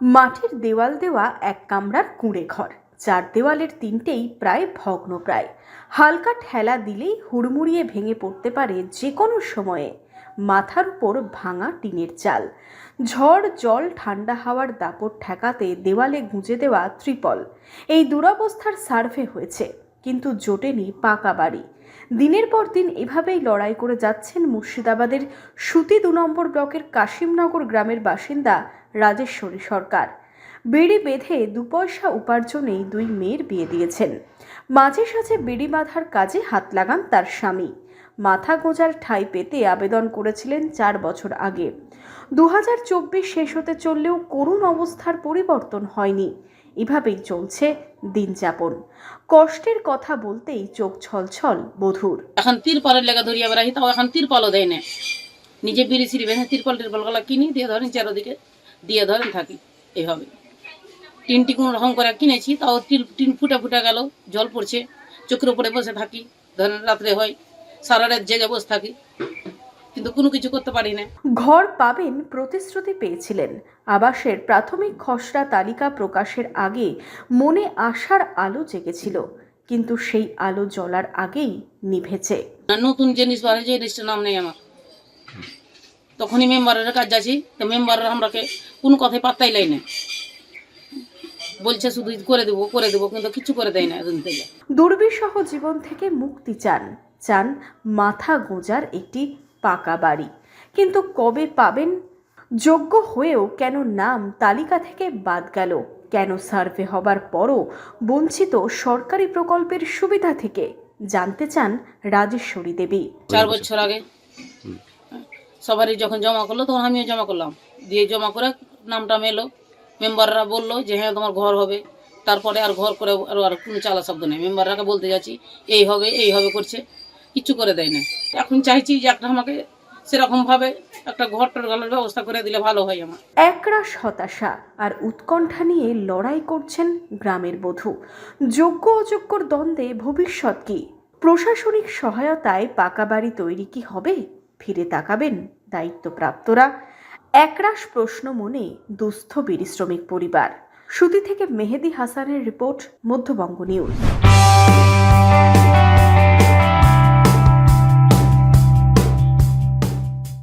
মাটির দেওয়াল দেওয়া এক কামরার কুঁড়ে ঘর চার দেওয়ালের তিনটেই প্রায় ভগ্ন প্রায় হালকা ঠেলা দিলেই হুড়মুড়িয়ে ভেঙে পড়তে পারে যে কোনো সময়ে। মাথার উপর ভাঙা টিনের চাল। ঝড়, জল, ঠান্ডা হাওয়ার দাপট ঠেকাতে দেওয়ালে গুঁজে দেওয়া ত্রিপল। এই দুরবস্থার সার্ভে হয়েছে। কিন্তু জোটেনি পাকা বাড়ি। দিনের পর দিন এভাবেই লড়াই করে যাচ্ছেন মুর্শিদাবাদের সুতি দু নম্বর ব্লকের কাশিমনগর গ্রামের বাসিন্দা রাজেশ্বরী সরকার। বেড়ি বেঁধে দু পয়সা উপার্জনেই দুই মেয়ের বিয়ে দিয়েছেন। মাঝে সাঝে বেড়ি বাঁধার কাজে হাত লাগান তার স্বামী। মাথা গোঁজার ঠাঁই পেতে আবেদন করেছিলেন চার বছর আগে। দু হাজার চব্বিশ শেষ হতে চললেও করুণ অবস্থার পরিবর্তন হয়নি। এভাবেই চলছে দিনযাপন কষ্টের কথা বলতেই চোখ ছলছল বধুর। এখন তিরপালের লেগে ধরিয়া বেড়াই তাও এখন তিরপালও দেয় না। নিজে বিড়ি সিঁড়ি বেঁধে তিরপাল টিরপালগুলা কিনি, দিয়ে ধরেন চারোদিকে, দিয়ে ধরেন থাকি এইভাবে টিনটি কোনো রকম করে কিনেছি, তাও টিন ফুটা ফুটা গেল, জল পড়ছে, চোখের উপরে বসে থাকি, ধরেন রাত্রে হয় সারা রাত জেগে বসে থাকি। কিন্তু কোনো কিছু করতে পারি না। ঘর পাবেন প্রতিশ্রুতি পেয়েছিলেন। আবাসের প্রাথমিক খসড়া তালিকা প্রকাশের আগে মনে আশার আলো জেগেছিল কিন্তু সেই আলো জ্বলার আগেই নিভেছে। নতুন জিনিস বার হয়েছে এই নাম নেই আমার। তখনই মেম্বারের কাজ যাচ্ছি তো মেম্বাররা আমরাকে কোনো কথাই পাত্তাই লাই না। বলছে শুধু করে দেবো করে দেবো কিন্তু কিছু করে দেয় না থেকে। দুর্বিষহ জীবন থেকে মুক্তি চান চান মাথা গোঁজার একটি পাকা বাড়ি। কিন্তু কবে পাবেন? যোগ্য হয়েও কেন নাম তালিকা থেকে বাদ গেল? কেন সার্ভে হবার পরও বঞ্চিত সরকারি প্রকল্পের সুবিধা থেকে? জানতে চান রাজেশ্বরী দেবী। চার বছর আগে সবারই যখন জমা করল, তখন আমিও জমা করলাম। দিয়ে জমা করে নামটা মেলো। মেম্বাররা বলল যে হ্যাঁ তোমার ঘর হবে। তারপরে আর ঘর করে আর কোনো চালা শব্দ নেই। মেম্বাররাকে বলতে যাচ্ছি, এই হবে এই হবে করছে। কিচ্ছু করে দেয় না এখন চাইছি যে একটা আমাকে সেরকমভাবে একটা ঘর টর গলার ব্যবস্থা করে দিলে ভালো হয় আমার। একরাশ হতাশা আর উৎকণ্ঠা নিয়ে লড়াই করছেন গ্রামের বধূ। যোগ্য অযোগ্যর দ্বন্দ্বে ভবিষ্যৎ কি? প্রশাসনিক সহায়তায় পাকা বাড়ি তৈরি কি হবে? ফিরে তাকাবেন দায়িত্বপ্রাপ্তরা। একরাশ প্রশ্ন মনে দুস্থ বিড়ি শ্রমিক পরিবার। সুতি থেকে মেহেদি হাসানের রিপোর্ট, মধ্যবঙ্গ নিউজ।